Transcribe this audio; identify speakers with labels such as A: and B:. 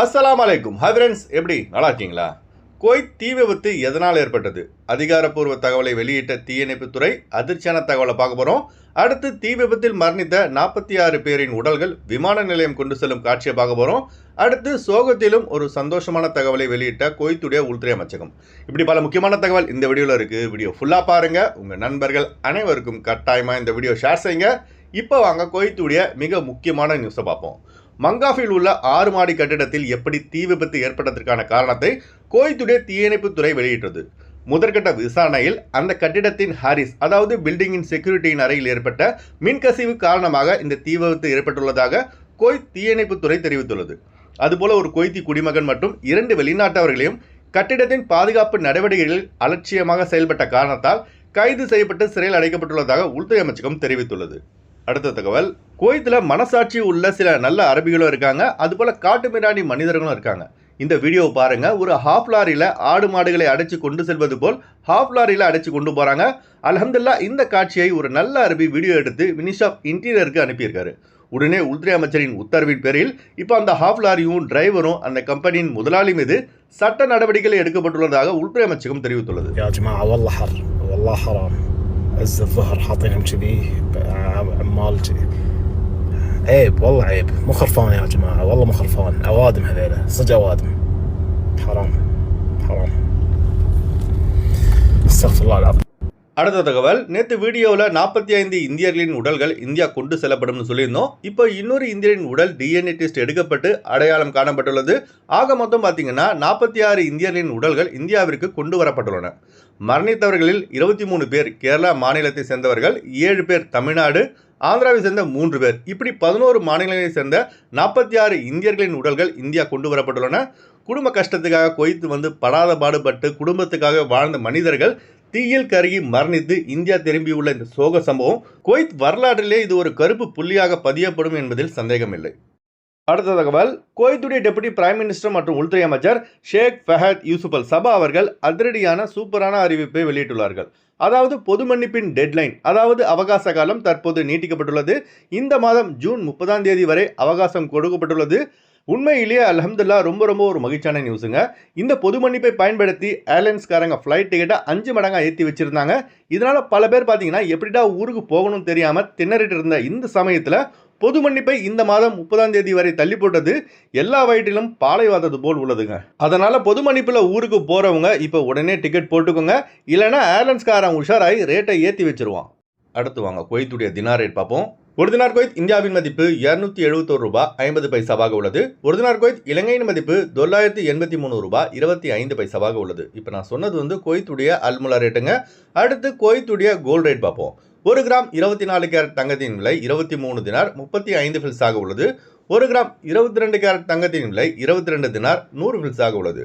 A: அஸ்லாம் அலைக்கும் hi friends எப்படி? நல்லா இருக்கீங்களா குவைத் தீ விபத்து எதனால் ஏற்பட்டது? அதிகாரப்பூர்வ தகவலை வெளியிட்ட தீயணைப்புத்துறை அதிர்ச்சியான தகவலை பார்க்க போகிறோம் அடுத்து தீ விபத்தில் மரணித்த நாற்பத்தி ஆறு பேரின் உடல்கள் விமான நிலையம் கொண்டு செல்லும் காட்சியை பார்க்க போகிறோம் அடுத்து சோகத்திலும் ஒரு சந்தோஷமான தகவலை வெளியிட்ட குவைத்துடைய உள்துறை அமைச்சகம். இப்படி பல முக்கியமான தகவல் இந்த வீடியோவில் இருக்குது வீடியோ ஃபுல்லாக பாருங்கள் உங்கள் நண்பர்கள் அனைவருக்கும் கட்டாயமாக இந்த வீடியோ ஷேர் செய்யுங்க. இப்போ வாங்க குவைத்துடைய மிக முக்கியமான நியூஸை பார்ப்போம். மங்காஃபில் உள்ள ஆறு மாடி கட்டிடத்தில் எப்படி தீ விபத்து ஏற்பட்டதற்கான காரணத்தை கோய்த்துடைய தீயணைப்புத்துறை வெளியிட்டது. முதற்கட்ட விசாரணையில் அந்த கட்டிடத்தின் ஹாரிஸ் அதாவது பில்டிங்கின் செக்யூரிட்டியின் அறையில் ஏற்பட்ட மின்கசிவு காரணமாக இந்த தீ விபத்து ஏற்பட்டுள்ளதாக கோய் தீயணைப்புத்துறை தெரிவித்துள்ளது. அதுபோல ஒரு கொய்தி குடிமகன் மற்றும் இரண்டு வெளிநாட்டவர்களையும் கட்டிடத்தின் பாதுகாப்பு நடவடிக்கைகளில் அலட்சியமாக செயல்பட்ட காரணத்தால் கைது செய்யப்பட்டு சிறையில் அடைக்கப்பட்டுள்ளதாக உள்துறை அமைச்சகம் தெரிவித்துள்ளது. அடுத்த தகவல். குவைத்தில் மனசாட்சி உள்ள சில நல்ல அரபிகளும் இருக்காங்க. அதுபோல் காட்டு மிராணி மனிதர்களும் இருக்காங்க. இந்த வீடியோவை பாருங்க. ஒரு ஹாஃப் லாரியில் ஆடு மாடுகளை அடைச்சு கொண்டு செல்வது போல் ஹாஃப் லாரியில் அடைச்சு கொண்டு போகிறாங்க அல்ஹம்துல்லா இந்த காட்சியை ஒரு நல்ல அரபி வீடியோ எடுத்து மினிஸ்ட் ஆஃப் இன்டீரியருக்கு அனுப்பியிருக்காரு. உடனே உள்துறை அமைச்சரின் உத்தரவின் பேரில் இப்போ அந்த ஹாஃப் லாரியும் டிரைவரும் அந்த கம்பெனியின் முதலாளி மீது சட்ட நடவடிக்கைகள் எடுக்கப்பட்டுள்ளதாக உள்துறை அமைச்சகம் தெரிவித்துள்ளது.
B: عيب والله عيب. مو خرفان يا جماعة والله مو خرفان. أوادم هذيلا صدق أوادم. حرام حرام. استغفر الله العظيم.
A: அடுத்த தகவல் நேற்று வீடியோவில் நாற்பத்தி ஐந்து இந்தியர்களின் உடல்கள் இந்தியா கொண்டு செல்லப்படும்னு சொல்லியிருந்தோம். இப்போ இன்னொரு இந்தியரின் உடல் டிஎன்ஏ டெஸ்ட் எடுக்கப்பட்டு அடையாளம் காணப்பட்டுள்ளது. ஆக மொத்தம் பார்த்தீங்கன்னா நாற்பத்தி ஆறு இந்தியர்களின் உடல்கள் இந்தியாவிற்கு கொண்டு வரப்பட்டுள்ளன. மரணித்தவர்களில் இருபத்தி மூணு பேர் கேரளா மாநிலத்தை சேர்ந்தவர்கள் ஏழு பேர் தமிழ்நாடு ஆந்திராவை சேர்ந்த மூன்று பேர். இப்படி பதினோரு மாநிலங்களை சேர்ந்த நாற்பத்தி ஆறு இந்தியர்களின் உடல்கள் இந்தியா கொண்டு வரப்பட்டுள்ளன. குடும்ப கஷ்டத்துக்காக கொய்த்து வந்து படாத பாடுபட்டு குடும்பத்துக்காக வாழ்ந்த மனிதர்கள் தீயில் கருகி மரணித்து இந்தியா திரும்பியுள்ள இந்த சோக சம்பவம் குவைத் வரலாற்றிலே இது ஒரு கருப்பு புள்ளியாக பதியப்படும் என்பதில் சந்தேகமில்லை. அடுத்த தகவல் குவைத்துடைய டெபுட்டி பிரைம் மினிஸ்டர் மற்றும் உள்துறை அமைச்சர் ஷேக் ஃபஹத் யூசுப் அல் சபா அவர்கள் அதிரடியான சூப்பரான அறிவிப்பை வெளியிட்டுள்ளார்கள். அதாவது பொது மன்னிப்பின் டெட்லைன் அதாவது அவகாச காலம் தற்போது நீட்டிக்கப்பட்டுள்ளது. இந்த மாதம் ஜூன் முப்பதாம் தேதி வரை அவகாசம் கொடுக்கப்பட்டுள்ளது. உண்மையிலேயே அல்ஹம்துல்லா ரொம்ப ரொம்ப ஒரு மகிழ்ச்சியான நியூஸுங்க. இந்த பொது மன்னிப்பை பயன்படுத்தி ஏர்லைன்ஸ்காரங்க ஃப்ளைட் டிக்கெட்டை அஞ்சு மடங்காக ஏற்றி வச்சுருந்தாங்க. இதனால் பல பேர் பார்த்தீங்கன்னா எப்படிடா ஊருக்கு போகணும்னு தெரியாமல் திணறிட்டு இருந்த இந்த சமயத்தில் பொது மன்னிப்பை இந்த மாதம் முப்பதாம் தேதி வரை தள்ளி போட்டது எல்லா வயிற்றிலும் பாலைவாதது போல் உள்ளதுங்க. அதனால பொது மன்னிப்பில் ஊருக்கு போகிறவங்க இப்போ உடனே டிக்கெட் போட்டுக்கோங்க. இல்லைன்னா ஏர்லைன்ஸ்காரன் உஷாராகி ரேட்டை ஏற்றி வச்சிருவான். அடுத்து வாங்க குவைத்துடைய தினா ரேட் பார்ப்போம். ஒரு தினார் குவைத் இந்தியாவின் மதிப்பு இரநூத்தி எழுபத்தோரு ரூபாய் ஐம்பது பைசாவாக உள்ளது. ஒரு தினார் குவைத் இலங்கையின் மதிப்பு தொள்ளாயிரத்தி எண்பத்தி மூணு ரூபாய் இருபத்தி ஐந்து பைசாவாக உள்ளது. இப்போ நான் சொன்னது வந்து கோயத்துடைய அல்முலா ரேட்டுங்க. அடுத்து கோயத்துடைய கோல்டு ரேட் பார்ப்போம். ஒரு கிராம் இருபத்தி நாலு கேரட் தங்கத்தின் விலை இருபத்தி மூணு தினார் முப்பத்தி ஐந்து ஃபில்ஸாக உள்ளது. ஒரு கிராம் இருபத்தி ரெண்டு கேரட் தங்கத்தின் விலை இருபத்தி ரெண்டு தினார் நூறு ஃபில்ஸாக உள்ளது.